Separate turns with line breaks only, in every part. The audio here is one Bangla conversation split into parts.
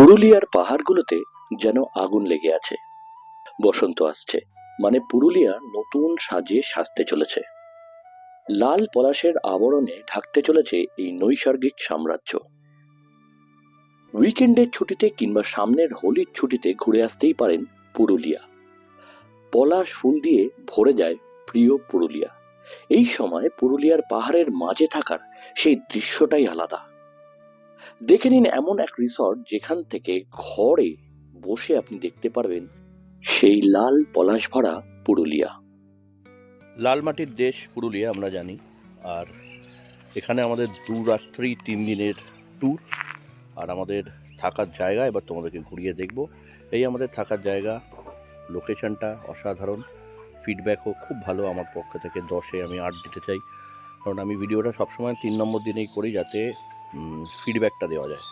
পুরুলিয়ার পাহাড়গুলোতে যেন আগুন লেগে আছে। বসন্ত আসছে মানে পুরুলিয়া নতুন সাজে সাজতে চলেছে। লাল পলাশের আবরণে ঢাকতে চলেছে এই নৈসর্গিক সাম্রাজ্য। উইকেন্ডের ছুটিতে কিংবা সামনের হোলির ছুটিতে ঘুরে আসতেই পারেন পুরুলিয়া। পলাশ ফুল দিয়ে ভরে যায় প্রিয় পুরুলিয়া। এই সময় পুরুলিয়ার পাহাড়ের মাঝে থাকার সেই দৃশ্যটাই আলাদা। দেখে নিন এমন এক রিসর্ট যেখান থেকে ঘরে বসে আপনি দেখতে পারবেন সেই লাল পলাশ ভরা পুরুলিয়া।
লাল মাটির দেশ পুরুলিয়া, আমরা জানি। আর এখানে আমাদের দু রাত্রি, তিন দিনের ট্যুর আর আমাদের থাকার জায়গা, এবার তোমাদেরকে ঘুরিয়ে দেখব। এই আমাদের থাকার জায়গা লোকেশনটা অসাধারণ। ফিডব্যাকও খুব ভালো আমার পক্ষ থেকে। দশে আমি আট দিতে চাই। কারণ আমি ভিডিওটা সবসময় তিন নম্বর দিনেই করি যাতে ফিডব্যাকটা দেওয়া যায়।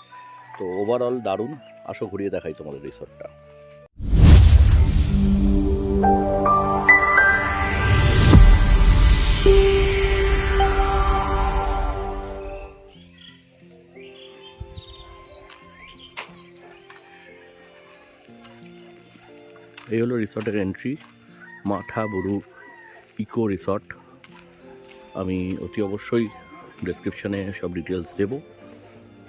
তো ওভারঅল দারুণ। আসো ঘুরিয়ে দেখাই তোমাদের রিসর্টটা এই হলো রিসর্টের এন্ট্রি মাঠা বড়ু ইকো রিসর্ট আমি অতি অবশ্যই ডেসক্রিপশানে সব ডিটেলস দেব।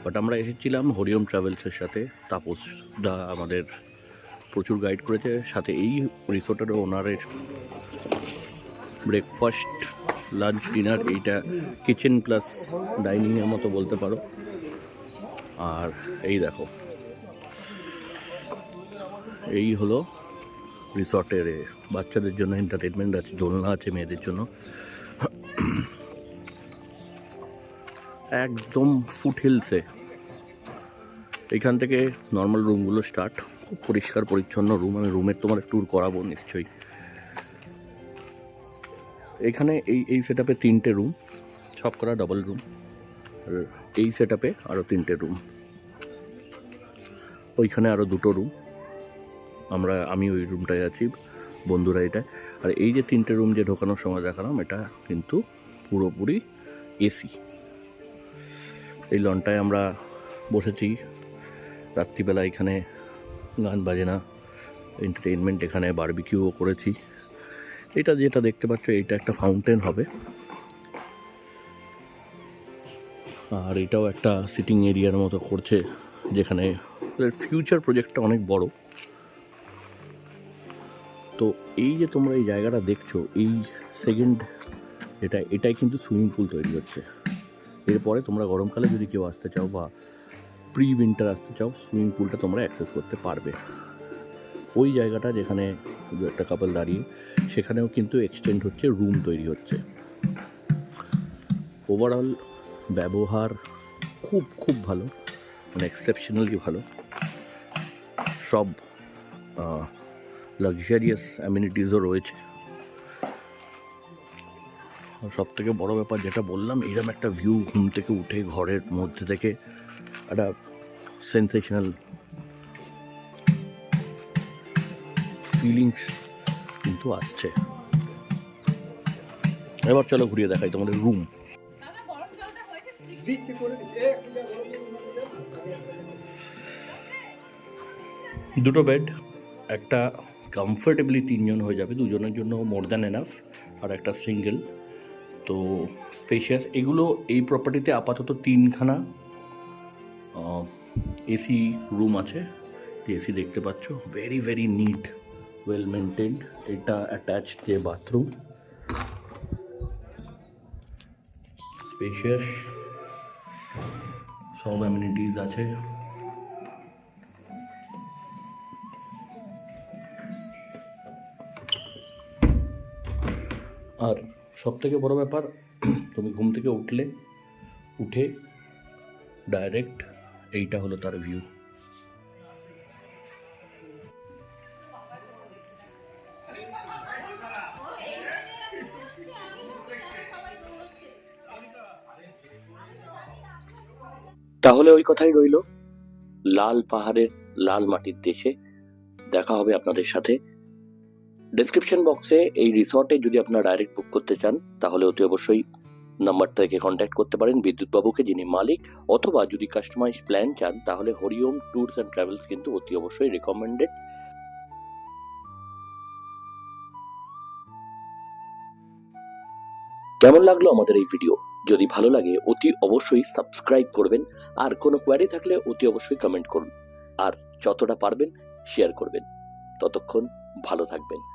বাট আমরা এসেছিলাম হরিওম ট্রাভেলসের সাথে। তাপস দা আমাদের প্রচুর গাইড করেছে। সাথে এই রিসোর্টের ওনারের ব্রেকফাস্ট লাঞ্চ ডিনার এইটা কিচেন প্লাস ডাইনিংয়ের মতো বলতে পারো। আর এই দেখো। এই হলো রিসর্টের বাচ্চাদের জন্য এন্টারটেনমেন্ট আছে, দোলনা আছে, মেয়েদের জন্য। একদম ফুট হিলসে এইখান থেকে নর্মাল রুমগুলো স্টার্ট খুব পরিষ্কার, পরিচ্ছন্ন রুম আমি রুমের তোমার ট্যুর করাবো নিশ্চয়ই। এখানে এই এই সেট আপে তিনটে রুম সব করা ডবল রুম আর এই সেট আপে আরও তিনটে রুম ওইখানে আরও দুটো রুম আমরা, আমি ওই রুমটায় আছি, বন্ধুরা এটা আর এই যে তিনটে রুম যে ঢোকানোর সময় দেখালাম, এটা কিন্তু পুরোপুরি এসি এই লনটায় আমরা বসেছি। রাত্রিবেলা এখানে গান বাজনা এন্টারটেনমেন্ট এখানে বারবিকিউও করেছি। এটা যেটা দেখতে পাচ্ছ, এটা একটা ফাউন্টেন হবে। আর এটাও একটা সিটিং এরিয়ার মতো করছে, যেখানে ফিউচার প্রজেক্টটা অনেক বড়। তো এই যে তোমরা এই জায়গাটা দেখছ, এই সেকেন্ড এটা, এটাই কিন্তু সুইমিং পুল তৈরি হচ্ছে। এরপরে তোমরা গরমকালে যদি কেউ আসতে চাও বা প্রি উইন্টার আসতে চাও সুইমিং পুলটা তোমরা অ্যাক্সেস করতে পারবে। ওই জায়গাটা যেখানে একটা কাপল দাঁড়িয়ে, সেখানেও কিন্তু এক্সটেন্ড হচ্ছে রুম তৈরি হচ্ছে। ওভারঅল ব্যবহার খুব খুব ভালো মানে এক্সেপশনালি ভালো। সব লাক্সারিয়াস অ্যামিনিটিসও রয়েছে। সব থেকে বড় ব্যাপার যেটা বললাম এরকম একটা ভিউ ঘুম থেকে উঠে ঘরের মধ্যে থেকে একটা সেন্সেশনাল ফিলিংস কিন্তু আসছে। এবার চলো ঘুরিয়ে দেখাই তোমাদের রুম দুটো বেড একটা কমফোর্টেবলি তিনজন হয়ে যাবে, দুজনের জন্য মোর দ্যান এনাফ আর একটা সিঙ্গেল তো স্পেশিয়াস এগুলো এই প্রপার্টিতে আপাতত তিনখানা এসি রুম আছে। এসি দেখতে পাচ্ছ। Very very neat well maintained এটা অ্যাটাচ যে বাথরুম স্পেশিয়াস সব অ্যামিনিটিস আছে। আর সব থেকে বড় ব্যাপার, তুমি ঘুম থেকে উঠলে, উঠে ডাইরেক্ট এইটা হলো তার ভিউ
তাহলে ওই কথাই রইল। লাল পাহাড়ের লাল মাটির দেশে দেখা হবে আপনাদের সাথে। ডেসক্রিপশন বক্সে এই রিসর্টে যদি আপনারা ডাইরেক্ট বুক করতে চান, তাহলে অতি অবশ্যই
নাম্বার থেকে কন্ট্যাক্ট করতে পারেন বিদ্যুৎ বাবুকে যিনি মালিক, অথবা যদি কাস্টমাইজ প্ল্যান চান, তাহলে হরিওম ট্যুরস অ্যান্ড ট্রাভেলস কিন্তু অতি অবশ্যই রেকমেন্ডেড কেমন লাগল আমাদের এই ভিডিও যদি ভালো লাগে, অতি অবশ্যই সাবস্ক্রাইব করবেন, আর কোনো কোয়ারি থাকলে অতি অবশ্যই কমেন্ট করুন। আর যতটা পারবেন শেয়ার করবেন। ততক্ষণ ভালো থাকবেন।